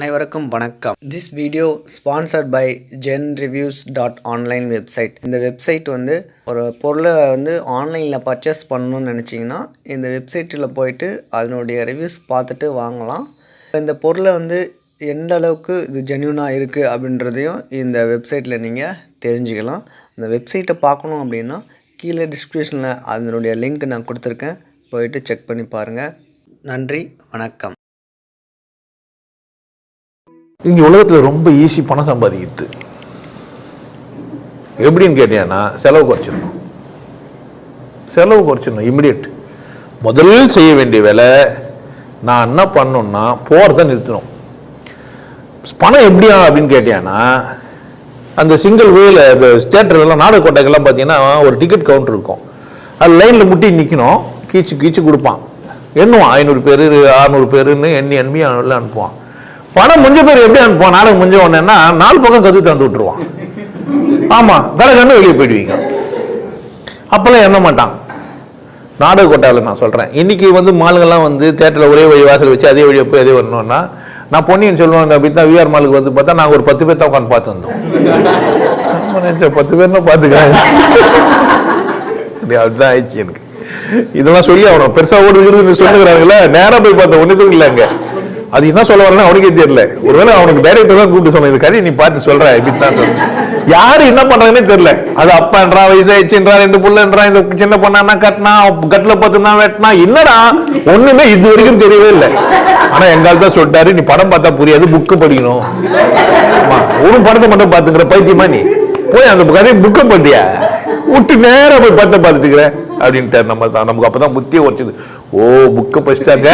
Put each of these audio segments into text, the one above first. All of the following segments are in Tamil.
அனைவருக்கும் வணக்கம். This video sponsored by Zen reviews dot online website இந்த வெப்சைட் வந்து ஒரு பொருளை வந்து ஆன்லைனில் பர்ச்சேஸ் பண்ணணும்னு நினச்சிங்கன்னா இந்த வெப்சைட்டில் போயிட்டு அதனுடைய ரிவ்யூஸ் பார்த்துட்டு வாங்கலாம். இந்த பொருளை வந்து எந்த அளவுக்கு இது ஜென்யூனாக இருக்குது அப்படின்றதையும் இந்த வெப்சைட்டில் நீங்கள் தெரிஞ்சுக்கலாம். இந்த வெப்சைட்டை பார்க்கணும் அப்படின்னா கீழே டிஸ்கிரிப்ஷனில் அதனுடைய லிங்க் நான் கொடுத்துருக்கேன். போயிட்டு செக் பண்ணி பாருங்கள் நன்றி வணக்கம். இங்கே உலகத்தில் ரொம்ப ஈஸி பணம் சம்பாதிக்கிறது. எப்படின்னு கேட்டீங்கன்னா செலவு குறைச்சிடணும். செலவு குறைச்சிடணும் இம்மிடியட் முதல் செய்ய வேண்டிய வேலை நான் என்ன பண்ணணும்னா போகிறத நிறுத்தணும். பணம் எப்படியா அப்படின்னு கேட்டீங்கன்னா அந்த சிங்கிள் வேல இந்த தேட்டர்லாம் நாடக கோட்டைகள்லாம் பார்த்தீங்கன்னா ஒரு டிக்கெட் கவுண்டர் இருக்கும். அது லைனில் முட்டி நிற்கணும் கீச்சு கீச்சு கொடுப்பான். எண்ணுவான். ஐநூறு பேர் அறநூறு பேருன்னு எண்ணி எண்ணி அனுப்புவான். பணம் முடிஞ்ச பேர் எப்படி அனுப்புவான் நாடகம் முடிஞ்ச உடனேன்னா நாலு பக்கம் கத்து தந்து விட்டுருவான். ஆமா கடகன்னு வெளியே போயிடுவீங்க. அப்பெல்லாம் எண்ண மாட்டான். நாடக கொட்டாவில் நான் சொல்றேன். இன்னைக்கு வந்து மாலுங்கெல்லாம் வந்து தேட்டரில் ஒரே வழி வாசல் வச்சு அதே வழியை போய் அதே வரணும்னா நான் பொன்னியின் செல்வன் அப்படின்னு தான் விஆர் மாலுக்கு வந்து பார்த்தா நாங்கள் ஒரு பத்து பேர் தான் உட்காந்து பார்த்து வந்தோம். பத்து பேர்னா பார்த்துக்கிறேன். அப்படிதான் ஆயிடுச்சு எனக்கு. இதெல்லாம் சொல்லி அவனை பெருசா ஓடுதுங்கிறது சொல்லுகிறாங்கல்ல நேரா போய் பார்த்த ஒன்றுதும் இல்லைங்க அது என்ன சொல்ல வரேன்னு அவனுக்கே தெரியல. ஒருவேளை அவனுக்கு டைரக்டர் தான் கூப்பிட்டு சொன்ன இந்த கதையை நீ பார்த்து சொல்ற இப்படி தான் சொல்ற யாரு என்ன பண்றதுன்னே தெரியல. அது அப்பான்றா வயசாயிடுச்சுன்றா ரெண்டு புள்ளன்றா இந்த சின்ன பொண்ணா கட்டினா கட்டில பத்து தான் வெட்டினா என்னடா? ஒண்ணுமே இது வரைக்கும் தெரியவே இல்லை. ஆனா எங்கால் தான் சொல்லிட்டாரு நீ படம் பார்த்தா புரியாது புக்கு படிக்கணும். ஆமா, ஒரு படத்தை மட்டும் பாத்துக்கிற பைத்தியமா நீ? போய் அந்த கதையை புக்கை பண்ணியா விட்டு நேரம் போய் படத்தை பார்த்துக்கிறேன் அப்படின்ட்டு நம்ம தான். நமக்கு அப்பதான் முத்தியே உடச்சது. ஓ புக்கை படிச்சிட்டாங்க.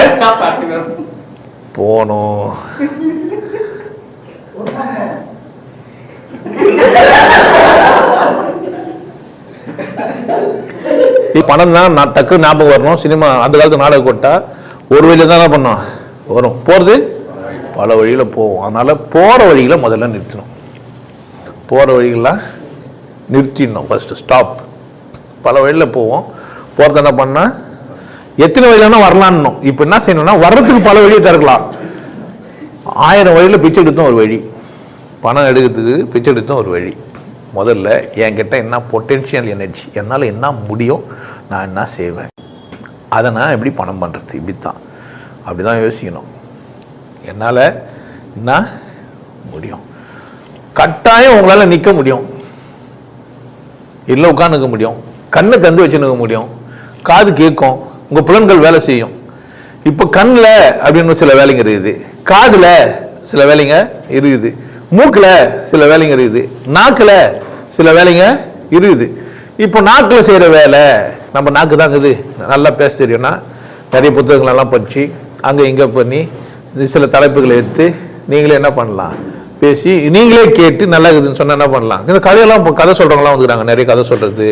போனோம். பணம் தான் நான் டக்கு ஞாபகம் வரணும். சினிமா அந்த காலத்து நாடகம் கொட்டா ஒரு வழியில தான் என்ன பண்ணோம். வரும். போகிறது பல வழியில் போவோம். அதனால் போகிற வழிகளை முதல்ல நிறுத்தணும். போகிற வழிகளை நிறுத்திடணும். ஃபஸ்ட்டு ஸ்டாப் பல வழியில் போவோம். போகிறது என்ன பண்ணால் எத்தனை வழியிலனா வரலான்னும் இப்போ என்ன செய்யணும்னா வர்றதுக்கு பல வழியை திறக்கலாம். ஆயிரம் வழியில் பிச்சை எடுத்தும் ஒரு வழி. பணம் எடுக்கிறதுக்கு பிச்சை எடுத்தும் ஒரு வழி. முதல்ல என்கிட்ட என்ன பொட்டென்ஷியல் எனர்ஜி என்னால் என்ன முடியும் நான் என்ன செய்வேன்? அதை நான் எப்படி பணம் பண்ணுறது இப்படித்தான். அப்படி தான் யோசிக்கணும். என்னால் என்ன முடியும்? கட்டாயம் உங்களால் நிற்க முடியும். இல்லை உட்காந்துக்க முடியும். கண்ணை தந்து வச்சுருக்க முடியும். காது கேட்கும். உங்கள் புலன்கள் வேலை செய்யும். இப்போ கண்ணில் அப்படின்னு சில வேலைங்க இருக்குது. காதில் சில வேலைங்க இருக்குது. மூக்கில் சில வேலைங்க இருக்குது. நாக்கில் சில வேலைங்க இருக்குது. இப்போ நாக்கில் செய்கிற வேலை நம்ம நாக்கு தான் இருக்குது நல்லா பேச தெரியும்னா நிறைய புத்தகங்களெல்லாம் படித்து அங்கே இங்கே பண்ணி சில தலைப்புகளை எடுத்து நீங்களே என்ன பண்ணலாம்? பேசி நீங்களே கேட்டு நல்லா இருக்குதுன்னு சொன்னால் என்ன பண்ணலாம்? இந்த கதையெல்லாம் இப்போ கதை சொல்கிறவங்களாம் வந்துக்கிறாங்க. நிறைய கதை சொல்கிறது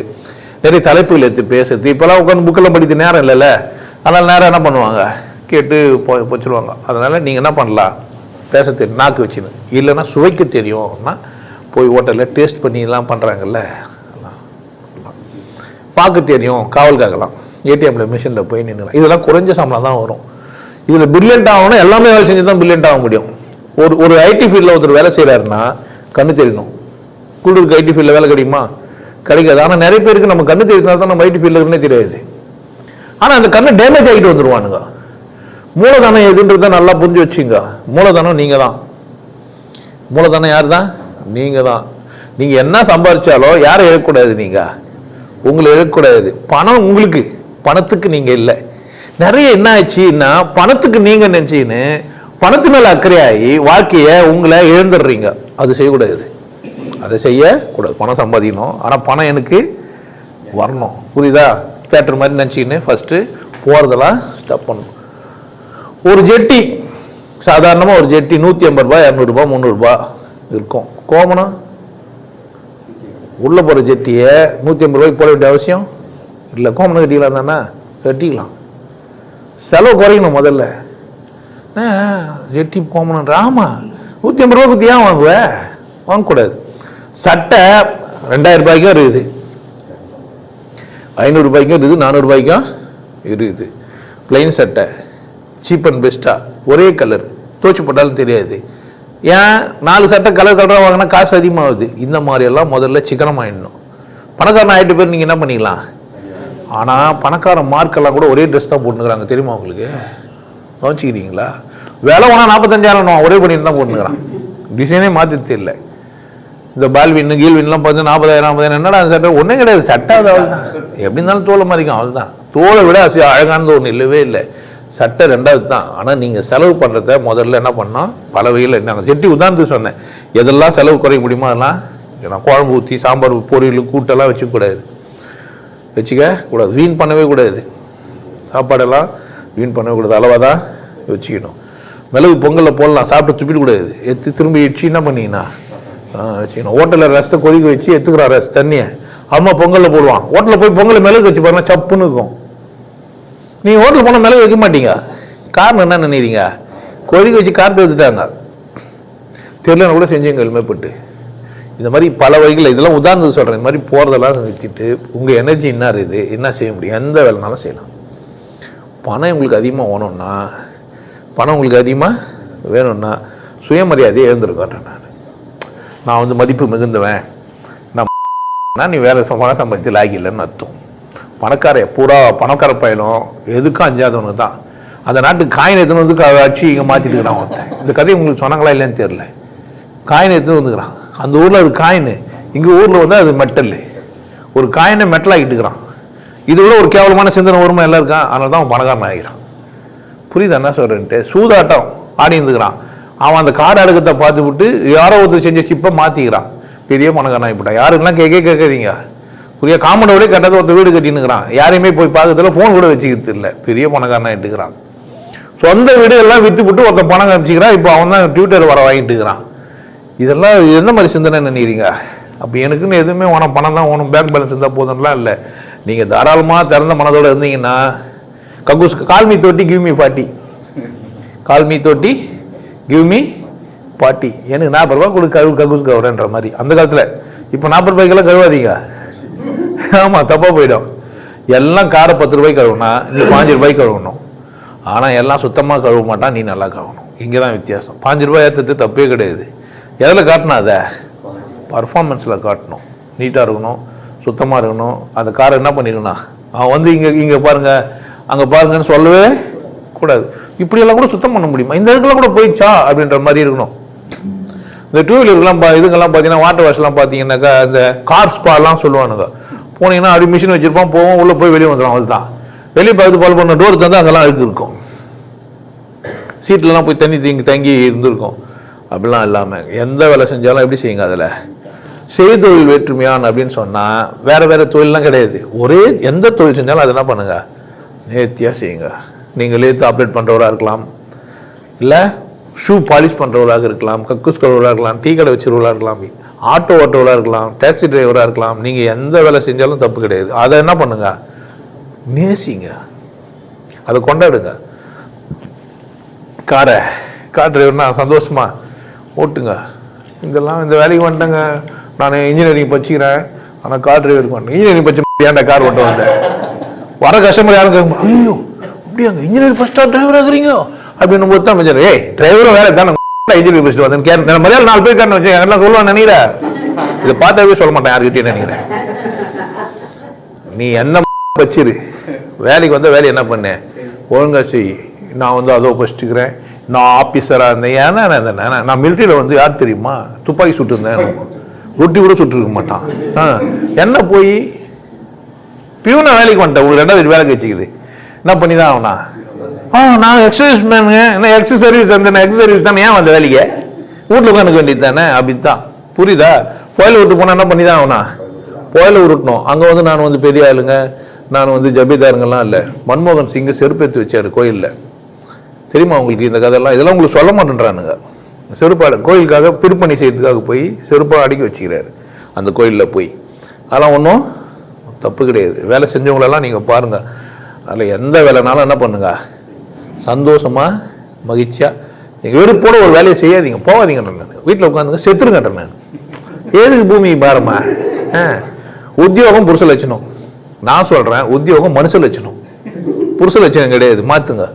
நிறைய தலைப்புகள் எடுத்து பேசுறது. இப்போல்லாம் உட்காந்து புக்கெல்லாம் படிக்க நேரம் இல்லைல்ல. அதனால் நேரம் என்ன பண்ணுவாங்க? கேட்டு போ வச்சிருவாங்க அதனால் நீங்கள் என்ன பண்ணலாம்? பேச தெரியும் நாக்கு வச்சுன்னு இல்லைன்னா சுவைக்க தெரியும்னா போய் ஹோட்டலில் டேஸ்ட் பண்ணிலாம் பண்ணுறாங்கல்ல பார்க்க தெரியும் காவல் காக்கலாம். ஏடிஎம்ல மிஷினில் போய் நின்றுலாம் இதெல்லாம் குறைஞ்ச சம்பளம் தான் வரும். இதில் பிரில்லியன்ட் ஆகணும்னா எல்லாமே வேலை செஞ்சு தான் பிரில்லியன்ட் ஆக முடியும். ஒரு ஒரு ஐடி ஃபீல்டில் ஒருத்தர் வேலை செய்கிறாருன்னா கண்ணு தெரியணும் குளிருக்கு ஐடி ஃபீல்டில் வேலை கிடைக்குமா? கிடைக்காது. ஆனால் நிறைய பேருக்கு நம்ம கண்ணு தெரியுதுனால தான் நம்ம ஐடி ஃபீல்டில் இருக்குன்னே தெரியாது. ஆனால் அந்த கண்ணு டேமேஜ் ஆகிட்டு வந்துருவானுங்க. மூலதனம் எதுன்றத நல்லா புரிஞ்சு வச்சுங்க. மூலதனம் நீங்கள் தான் மூலதனம் யார் தான் நீங்கள் தான் நீங்கள் என்ன சம்பாதிச்சாலோ யாரை இழக்கக்கூடாது நீங்கள் உங்களை இழக்கக்கூடாது. பணம் உங்களுக்கு. பணத்துக்கு நீங்கள் இல்லை. நிறைய என்ன ஆச்சுன்னா பணத்துக்கு நீங்கள் நினச்சின்னு பணத்து மேலே அக்கறையாகி வாழ்க்கையை உங்களை இழந்துடுறீங்க. அது செய்யக்கூடாது. அதை செய்யக்கூடாது. பணம் சம்பாதிக்கணும். ஆனா பணம் எனக்கு வரணும். புரியுதா? தேட்டர் மாதிரி நினச்சிக்கின்னு ஃபஸ்ட்டு போகிறதெல்லாம் ஸ்டப் பண்ணணும். ஒரு ஜெட்டி சாதாரணமாக ஒரு ஜெட்டி நூற்றி ஐம்பது ரூபாய் இரநூறுபா முந்நூறுரூபா இருக்கும். கோமணம்? உள்ளே போகிற ஜெட்டியை நூற்றி ஐம்பது ரூபாய்க்கு போட வேண்டிய அவசியம் இல்லை. கோமணம் கட்டிக்கலாம் தானே? கட்டிக்கலாம். செலவு குறையணும் முதல்ல. ஆ, ஜெட்டி கோமணன்ற ஆமாம் நூற்றி ஐம்பது ரூபா குத்தி ஏன் வாங்குவ? வாங்கக்கூடாது. சட்டை ரெண்டாயிரம் ரூபாய்க்கும் இருக்குது. ஐநூறு ரூபாய்க்கும் இருக்குது நானூறு ரூபாய்க்கும் இருக்குது. பிளைன் சட்டை சீப் அண்ட் பெஸ்ட்டாக ஒரே கலர் துவச்சி போட்டாலும் தெரியாது. ஏன்? நாலு சட்டை கலர் கலராக வாங்கினா காசு அதிகமாகுது. இந்த மாதிரியெல்லாம் முதல்ல சிக்கனமாகிடணும் பணக்காரன் ஆகிட்டு பேர் நீங்கள் என்ன பண்ணிக்கலாம்? ஆனால் பணக்காரன் மார்க்கெல்லாம் கூட ஒரே ட்ரெஸ் தான் போட்டுக்கிறாங்க தெரியுமா உங்களுக்கு? கவனிச்சிக்கிறீங்களா? வேலை ஒன்றா நாற்பத்தஞ்சாயிரம் ஒரே பண்ணிட்டு தான் போட்டுக்கிறான் டிசைனே மாற்றி தெரியல இந்த பால்வின் கீழ்வின்லாம் பார்த்து நாற்பதாயிரம் நாற்பதாயிரம் என்னடா சட்டை? ஒன்றும் கிடையாது சட்டை அது அவ்வளோதான் எப்படி இருந்தாலும் தோலை மாதிரிக்கும் அவ்வளோதான் தோலை விட அசி அழகானது ஒன்று இல்லவே இல்லை. சட்டை ரெண்டாவது தான். ஆனால் நீங்கள் செலவு பண்ணுறத முதல்ல என்ன பண்ணோம் பல வகையில் நாங்கள் செட்டி உதாரணத்துக்கு சொன்னேன். எதெல்லாம் செலவு குறைக்க முடியுமோ அதெல்லாம் ஏன்னா குழம்பு ஊற்றி சாம்பார் பொரியல் கூட்டெல்லாம் வச்சுக்கூடாது வச்சுக்க கூடாது. வீண் பண்ணவே கூடாது. சாப்பாடெல்லாம் வீண் பண்ணவே கூடாது. அளவாக தான் வச்சுக்கணும். மிளகு பொங்கலில் போடலாம். சாப்பிட்டு துப்பிடக்கூடாது எத்து எடுத்து திரும்பி இடிச்சு என்ன பண்ணீங்கன்னா வச்சுக்கணும் ஹோட்டலில் ரசத்தை கொதிக்க வச்சு எடுத்துக்கிறான் ரச தண்ணியை. அம்மா பொங்கலில் போடுவான். ஹோட்டலில் போய் பொங்கல் மிளகு வச்சு பாருங்க சப்புன்னு இருக்கும். நீ ஹோட்டல் போனால் மிளகு வைக்க மாட்டீங்க. காரணம் என்ன நினைக்கிறீங்க? கொதிக்க வச்சு காரத்தை எடுத்துட்டாங்க. தெரியலன்னு கூட செஞ்சீங்க எளிமைப்பட்டு. இந்த மாதிரி பல வகைகள் இதெல்லாம் உதாரணத்துக்கு சொல்கிறேன் இந்த மாதிரி போகிறதெல்லாம் நிறுத்திட்டு உங்கள் எனர்ஜி என்ன இருக்குது? என்ன செய்ய முடியும்? எந்த வேலைனாலும் செய்யலாம். பணம் உங்களுக்கு அதிகமாக வேணும்னா பணம் உங்களுக்கு அதிகமாக வேணும்னா சுயமரியாதையை எழுந்திருக்கேன் நான். நான் வந்து மதிப்பு மிகுந்தவன். நான் நீ வேலை பணம் சம்பாதித்து லாகில்லைன்னு அர்த்தம். பணக்கார பூரா பணக்கார பயலும் எதுக்கும் அஞ்சாதவனு தான். அந்த நாட்டுக்கு காயின் எடுத்துன்னு வந்து க- இங்கே மாற்றிட்டு இருக்கிறான் ஒருத்தன். இந்த கதையை உங்களுக்கு சொன்னாங்களா இல்லைன்னு தெரியல. காயின் எடுத்துன்னு வந்துக்கிறான். அந்த ஊரில் அது காயின் இங்கே ஊரில் வந்து அது மெட்டல் ஒரு காயினை மெட்டலாகிட்டு இருக்கிறான் இது விட ஒரு கேவலமான சிந்தனை வருமா எல்லாம் இருக்கான் அதனால தான் அவன் பணக்காரன் ஆகிறான் புரியுதா என்ன சொல்கிறேன்ட்டு சூதாட்டம் ஆடி இருந்துக்கிறான். அவன் அந்த காடு அடுக்கத்தை பார்த்து விட்டு யாரோ ஒருத்தர் செஞ்ச சிப்பை மாற்றிக்கிறான் பெரிய பணக்காரன் ஆகிவிட்டான் யாருக்கெல்லாம் கேட்க கேட்காதீங்க. புரிய? காமனோட கட்டத்தை ஒருத்தர் வீடு கட்டினுக்கிறான் யாரையுமே போய் பார்க்கறதுல ஃபோன் கூட வச்சுக்கிறது இல்லை. பெரிய பணக்காரன் ஆகிட்டுக்கிறான் சொந்த வீடு எல்லாம் விற்று விட்டு ஒருத்தன் பணம் காமிச்சிக்கிறான். இப்போ அவன் தான் ட்விட்டர் வர வாங்கிட்டு இருக்கிறான் இதெல்லாம் எந்த மாதிரி சிந்தனை நினைக்கிறீங்க? அப்போ எனக்குன்னு எதுவுமே உனக்கு பணம் தான் வேணும். பேங்க் பேலன்ஸ் இருந்தால் போதும்லாம் இல்லை. நீங்கள் தாராளமாக திறந்த மனதோட இருந்தீங்கன்னா கக்கூஸ் கால்மி தொட்டி give me forty. Call me தொட்டி கிவ் மீ பாட்டி எனக்கு நாற்பது ரூபா கொடு கழுவு கக்கூஸ் கவுரன்ற மாதிரி. அந்த காலத்தில். இப்போ நாற்பது ரூபாய்க்கெல்லாம் கழுவாதீங்க. ஆமாம் தப்பாக போயிடும். எல்லாம் காரை பத்து ரூபாய்க்கு கழுவுனா நீ பாஞ்சு ரூபாய்க்கு கழுவணும். ஆனால் எல்லாம் சுத்தமாக கழுவ மாட்டான் நீ நல்லா கழுவணும். இங்கே தான் வித்தியாசம். பாஞ்சு ரூபாய் ஏற்றுறது தப்பே கிடையாது. எதில் காட்டினா அதை? பர்ஃபார்மன்ஸில் காட்டணும். நீட்டாக இருக்கணும் சுத்தமாக இருக்கணும். அந்த காரை என்ன பண்ணிக்கணும் அவன் வந்து இங்கே இங்கே பாருங்க. அங்கே பாருங்கன்னு சொல்லவே கூடாது. இப்படியெல்லாம் கூட சுத்தம் பண்ண முடியுமா? இந்த இடத்துல கூட போயிடுச்சா? அப்படின்ற மாதிரி இருக்கணும். இந்த டூ வீலர்லாம் பா இதுங்கெல்லாம் பார்த்தீங்கன்னா வாட்டர் வாஷ்லாம் பார்த்தீங்கன்னாக்கா இந்த கார் ஸ்பாலாம் சொல்லுவானுங்க. போனீங்கன்னா அப்படி மிஷின் வச்சிருப்பான் போவோம் உள்ளே போய் வெளியே வந்துடும் அதுதான் வெளியே பார்த்து பால் பண்ண டோர் தந்து அங்கெல்லாம் அழுக்கு இருக்கும். சீட்லலாம் போய் தண்ணி தங்கி தங்கி இருந்திருக்கும். அப்படிலாம் இல்லாமல் எந்த வேலை செஞ்சாலும் எப்படி செய்யுங்க அதில்? செய்தொழில் வேற்றுமையான் அப்படின்னு சொன்னால் வேற வேற தொழிலெலாம் கிடையாது. ஒரே எந்த தொழில் செஞ்சாலும் அது என்ன பண்ணுங்க? நேர்த்தியாக செய்யுங்க. நீங்கள் லேத்து ஆப்ரேட் பண்ணுறவராக இருக்கலாம். இல்லை ஷூ பாலிஷ் பண்ணுறவராக இருக்கலாம் கக்கூஸ் கழுவராக இருக்கலாம் டீ கடை வச்சுருவராக இருக்கலாம் ஆட்டோ ஓட்டுறவராக இருக்கலாம் டாக்ஸி டிரைவராக இருக்கலாம் நீங்கள் எந்த வேலை செஞ்சாலும் தப்பு கிடையாது. அதை என்ன பண்ணுங்க? நேசிங்க. அதை கொண்டாடுங்க. காரை கார் டிரைவர்னா சந்தோஷமா? ஓட்டுங்க. இதெல்லாம் இந்த வேலைக்கு வந்துட்டேங்க. நான் இன்ஜினியரிங் படிச்சுக்கிறேன். ஆனால் கார் டிரைவருக்கு வந்துட்டேன். இன்ஜினியரிங் படிச்சு ஏன்டா கார் ஓட்ட வந்தேன் வர கஸ்டமர் யாரும் கேட்க ஐயோ அப்படியாங்க? இன்ஜினியர் ஃபர்ஸ்டா டிரைவர் ஆகுறீங்க? அப்படின்னு போது தான் மச்சான் ஏய் டிரைவரும் வேலை தானே இன்ஜினியர் ஃபர்ஸ்ட் வந்து கேட்டு மரியாதை நாலு பேர் காரணம் வச்சு எல்லாம் சொல்லுவான் நினைக்கிறேன். இதை பார்த்தாவே சொல்ல மாட்டேன் யாருக்கிட்டே நினைக்கிறேன். நீ என்ன வச்சிரு. வேலைக்கு வந்த வேலை என்ன பண்ண? ஒழுங்கா செய். நான் வந்து அதோ படிச்சுக்கிறேன் நான் ஆஃபீஸராக இருந்தேன். ஏன்னா நான் இருந்தேன் நான் நான் மிலிட்டரியில் வந்து யார் தெரியுமா? துப்பாக்கி சுட்டுருந்தேன் ரொட்டி கூட சுட்டுருக்க மாட்டான். என்ன போய்? பியூனை வேலைக்கு வந்துட்டேன். உங்களுக்கு ரெண்டாவது வேலைக்கு வச்சுக்குது. என்ன பண்ணி தான் ஆகணும்? ஆ நான் எக்ஸசைஸ் மேனுங்க என்ன எக்ஸஸ் சர்வீஸ் அந்த எக்ஸஸ் சர்வீஸ் தானே? ஏன் வந்த வேலைக்கு? வீட்டில் உட்காந்துக்க வேண்டியது தானே அப்படித்தான். புரியுதா? கோயிலை விட்டு போனால் என்ன பண்ணி தான் ஆகணும்? கோயிலை உருட்டணும். அங்கே வந்து நான் வந்து பெரிய ஆளுங்க. நான் வந்து ஜபீதாருங்கெல்லாம் இல்லை. மன்மோகன் சிங்கை செருப்பேற்றி வச்சார் கோயிலில். தெரியுமா உங்களுக்கு இந்த கதையெல்லாம்? இதெல்லாம் உங்களுக்கு சொல்ல மாட்டேன்றானுங்க. செருப்பாடு கோயிலுக்காக திருப்பணி செய்யறதுக்காக போய் செருப்பாக அடுக்கி வச்சுக்கிறாரு. அந்த கோயிலில் போய். அதெல்லாம் ஒன்றும் தப்பு கிடையாது. வேலை செஞ்சவங்களெல்லாம் நீங்கள் பாருங்கள் அதில் எந்த வேலைனாலும் என்ன பண்ணுங்க? சந்தோஷமா மகிழ்ச்சியாக நீங்கள் வெறுப்போட ஒரு வேலையை செய்யாதீங்க. போகாதீங்க நான் வீட்டில் உட்காந்துங்க செத்துருங்கன்றேன் நான் ஏதுக்கு பூமி பாரமா? ஆ உத்தியோகம் புருஷ லட்சணம். நான் சொல்கிறேன் உத்தியோகம் மனுஷ லட்சணம். புருஷ லட்சணம் கிடையாது மாற்றுங்க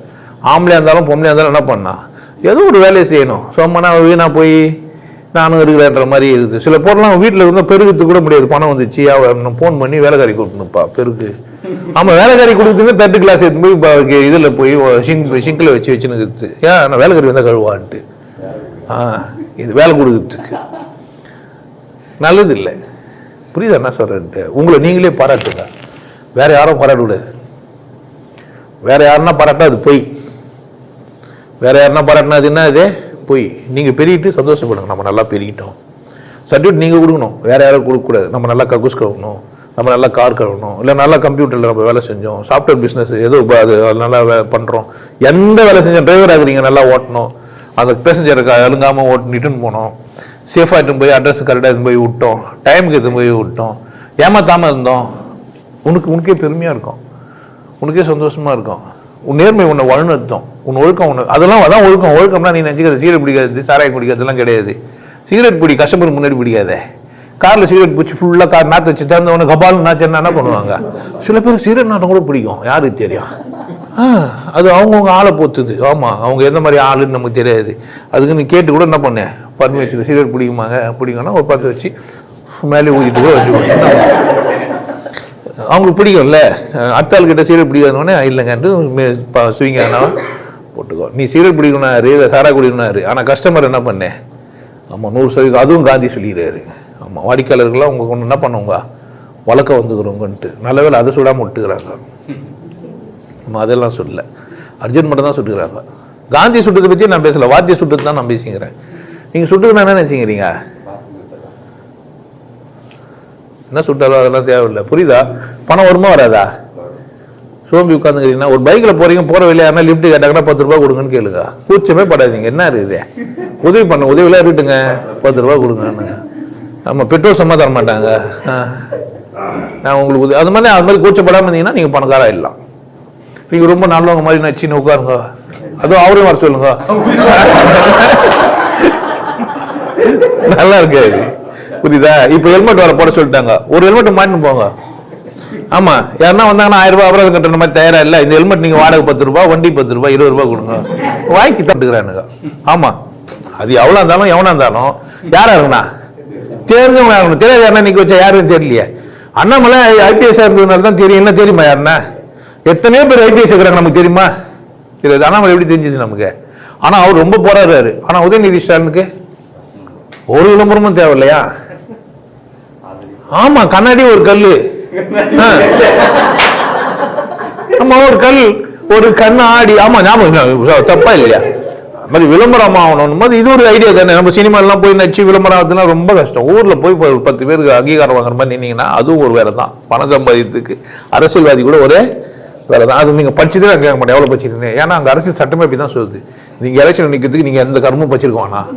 ஆம்பளையாக இருந்தாலும் பொம்பளையாக இருந்தாலும் என்ன பண்ணா ஏதோ ஒரு வேலையை செய்யணும். சொம்மனா வீணாக போய் நானும் இருக்கிறேன்ற மாதிரி இருக்குது. சில பொருள்லாம் வீட்டில் இருந்தால் பெருகிறதுக்கு கூட முடியாது. பணம் வந்துச்சு அவன் ஃபோன் பண்ணி வேலைக்காரி கொடுக்கணும்ப்பா பெருக்கு. ஆமாம் வேலைக்காரி கொடுத்துன்னு தட்டு கிளாஸ் எடுத்து போய் இதில் போய் சிங்க் சிங்கில் வச்சு வச்சுன்னு ஏன் நான் வேலைக்காரி வந்தால் கழுவான்ட்டு. ஆ இது வேலை கொடுக்கறதுக்கு. நல்லது இல்லை புரியுதா என்ன சொல்கிறேன்ட்டு உங்களை நீங்களே பாராட்டுங்க. வேற யாரும் பாராட்டக்கூடாது. வேற யாருன்னா பாராட்டினா அது பொய். வேற யாருன்னா பாராட்டினா அது என்ன அது? போய் நீங்கள் பெருகிட்டு சந்தோஷப்படுங்க. நம்ம நல்லா பெருகிட்டோம். சர்டிஃபிகேட் நீங்கள் கொடுக்கணும். வேறு யாரும் கொடுக்கக்கூடாது. நம்ம நல்லா கக்கூஸ் கழுவணும். நம்ம நல்லா கார் கழுவணும். இல்லை நல்லா கம்ப்யூட்டரில் நம்ம வேலை செஞ்சோம். சாஃப்ட்வேர் பிஸ்னஸ் ஏதோ அது நல்லா வே- எந்த வேலை செஞ்சோம் டிரைவர் ஆகுறீங்க நல்லா ஓட்டணும். அந்த பேசஞ்சருக்கு அழுங்காமல் ஓட்டிட்டுன்னு போனோம். சேஃபாக போய் அட்ரஸ் கரெக்டாக இருந்து போய் விட்டோம். டைமுக்கு எடுத்துன்னு போய் விட்டோம். ஏமாத்தாமல் இருந்தோம். உனக்கு உனக்கே பெருமையாக இருக்கும். உனக்கே சந்தோஷமாக இருக்கும். உன் நேர்மை உன்னை வழிநடத்தும் உன் ஒழுக்கம் ஒன்று அதெல்லாம் அதான் ஒழுக்கம். ஒழுக்கம்னா நீ நினச்சிக்கிற சிகரெட் பிடிக்காது சாராயம் பிடிக்காதெல்லாம் கிடையாது. சிகரெட் பிடி கஸ்டமருக்கு முன்னாடி பிடிக்காதே. காரில் சிகரெட் பிடிச்சி ஃபுல்லாக கார் நாற்று வச்சு திறந்தவொடனே கபால் நாச்சு என்ன பண்ணுவாங்க? சில பேர் சிகரெட் நாட்டம் கூட பிடிக்கும். யாருக்கு தெரியும்? அது அவங்கவுங்க ஆளை பொறுத்துது. ஆமாம் அவங்க எந்த மாதிரி ஆளுன்னு நமக்கு தெரியாது. அதுக்கு நீ கேட்டு கூட என்ன பண்ணேன் பண்ணி வச்சுக்க. சிகரெட் பிடிக்குமாங்க? பிடிக்கும்னா ஒரு பத்து வச்சு மேலே ஊதிட்டு கூட வச்சுக்கோங்க அவங்களுக்கு பிடிக்கும்ல. அத்தாள் கிட்ட சீரியல் பிடிக்காதவொடனே இல்லைங்கன்ட்டு ஸ்விங்க போட்டுக்கோ. நீ சீரியல் பிடிக்கணும்னாரு இல்லை சாரா குடிக்கணும்னாரு ஆனால் கஸ்டமர் என்ன பண்ணேன் ஆமாம் நூறு சதவீதம் அதுவும் காந்தி சொல்லிடுறாரு ஆமாம் வாடிக்கையாளர்கள்லாம் உங்கள் கொண்டு என்ன பண்ணுவாங்க? வழக்க வந்துக்கிறவங்கன்ட்டு. நல்ல வேலை அதை சுடாமல் விட்டுக்கிறாங்க. ஆமாம் அதெல்லாம் சொல்லல. அர்ஜென்ட் மட்டும் தான் சுட்டுக்கிறாங்க. காந்தி சுட்டதை பற்றி நான் பேசலை. வாத்திய சுட்டது தான் நான் பேசிக்கிறேன். நீங்கள் சுட்டுக்கு என்ன நினச்சிக்கிறீங்க? என்ன சுட்டாலோ அதெல்லாம் தேவையில்லை. புரியுதா? பணம் வருமா வராதா? சோம்பி உட்காந்துக்கிறீங்கன்னா ஒரு பைக்கில் போறீங்க போற வழியா யாருன்னா லிஃப்ட் கேட்டாங்கன்னா பத்து ரூபாய் கொடுங்கன்னு கேளுங்க. கூச்சமே படாதீங்க. என்ன இருக்குது உதவி பண்ண உதவிலாம் இருக்கட்டுங்க. பத்து ரூபாய் கொடுங்கன்னு. ஆமாம் பெட்ரோல் சும்மா தர மாட்டாங்க. ஆ. நான் உங்களுக்கு உதவி அது மாதிரி அது மாதிரி கூச்சப்படாமல் இருந்தீங்கன்னா நீங்கள் பணக்காரா ஆகிடலாம் நீங்கள் ரொம்ப நல்லவங்க மாதிரி நச்சின்னு உட்காருங்க. அதுவும் அவரையும் வர சொல்லுங்க. நல்லா இருக்காது புரியுதா? இப்போ ஹெல்மெட் வர போட சொல்லிட்டாங்க. ஒரு ஹெல்மெட் மாட்டின்னு போங்க. ஆமா. யாருன்னா வந்தாங்கன்னா ஆயிரம் ரூபாய் அபராதம் கட்டுற மாதிரி தயாரா இல்ல. இந்த ஹெல்மெட் நீங்க வாடகை பத்து ரூபாய் வண்டி பத்து ரூபாய் இருபது ரூபாய் கொடுங்க. வாங்கி தட்டுக்கிறானுங்க ஆமா. அது எவ்வளவு இருந்தாலும் எவனா இருந்தாலும் யாரா இருக்குண்ணா தெரிஞ்சவங்க இருக்கணும். தெரியாது யாருன்னா நீங்க வச்சா யாருன்னு தெரியலையே. அண்ணாமலை ஐபிஎஸ் இருந்ததுனால தான் தெரியும். என்ன தெரியுமா யாருன்னா? எத்தனையோ பேர் ஐபிஎஸ் இருக்கிறாங்க. நமக்கு தெரியுமா? தெரியாது. அண்ணாமலை எப்படி தெரிஞ்சிச்சு நமக்கு? ஆனா அவர் ரொம்ப போராடுறாரு. ஆனா உதயநிதி ஸ்டாலினுக்கு ஒரு விளம்பரமும் தேவையில்லையா? ஆமா கண்ணாடி ஒரு கல்லு. ஆ. ஆமா ஒரு கல் ஒரு கண்ணு ஆடி ஆமா ஞாபகம் தப்பா இல்லையா? மாதிரி விளம்பரம் ஆகணும் போது இது ஒரு ஐடியா தானே. நம்ம சினிமா எல்லாம் போய் நடிச்சு விளம்பரம் ஆகுதுன்னா ரொம்ப கஷ்டம். ஊர்ல போய் பத்து பேருக்கு அங்கீகாரம் வாங்குற மாதிரி நின்னீங்கன்னா அதுவும் ஒரு வேலை தான். பணம் சம்பாதிக்கிறதுக்கு. அரசியல்வாதி கூட ஒரே வேலை தான். அது நீங்க படிச்சுட்டு தான் கேட்க மாட்டேன் எவ்வளவு படிச்சிருக்கீங்க? ஏன்னா அங்க அரசியல் சட்டமே இப்படி தான் சொல்லுது. நீங்க எலெக்ஷன் நிக்கிறதுக்கு நீங்க எந்த கர்மம் படிச்சிருக்க வேணாம்.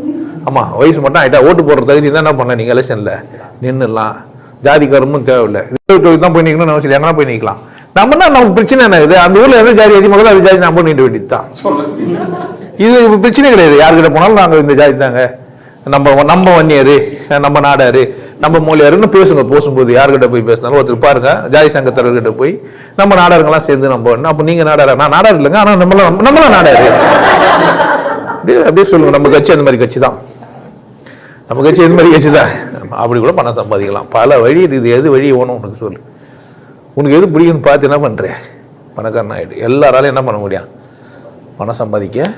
ஆமா வயசு மட்டும் ஆயிட்டா ஓட்டு போடுற தகுதி தான் என்ன பண்ண நீங்க எலெக்ஷன்ல நின்னுலாம் ஜாதி கர்மம் தேவையில்லை தொழில் தான் போய் நிற்கணும்னு அவசியம் எங்கன்னா போய் நிற்கலாம் நம்ம தான் நமக்கு பிரச்சனை என்ன இது? அந்த ஊரில் எந்த ஜாதி அதிகமாக அது ஜாதி நம்ம நீண்ட வேண்டியது தான் இது பிரச்சனை கிடையாது. யார்கிட்ட போனாலும் நாங்கள் இந்த ஜாதி தாங்க. நம்ம நம்ம வன்னியாரு நம்ம நாடாரு நம்ம மொழியாருன்னு பேசுங்க. பேசும்போது யார்கிட்ட போய் பேசினாலும் ஒருத்தர் பாருங்க. ஜாதி சங்க தலைவர்கிட்ட போய் நம்ம நாடாருங்கெல்லாம் சேர்ந்து நம்ம அப்போ நீங்க நாடாரா? நான் நாடார் இல்லைங்க. ஆனால் நம்மளாம் நம்மளாம் நாடாரு. அப்படியே அப்படியே சொல்லுங்க. நம்ம கட்சி அந்த மாதிரி கட்சி தான் நம்ம கட்சி எந்த மாதிரி கட்சி தான் அப்படி கூட பணம் சம்பாதிக்கலாம். பல வழி இது எது வழி ஓணும்? உனக்கு சொல்லு. உனக்கு எது பிடிக்குன்னு பார்த்து என்ன பண்ணுற பணக்காரன் ஆகிடு எல்லாராலையும் என்ன பண்ண முடியும்? பணம் சம்பாதிக்க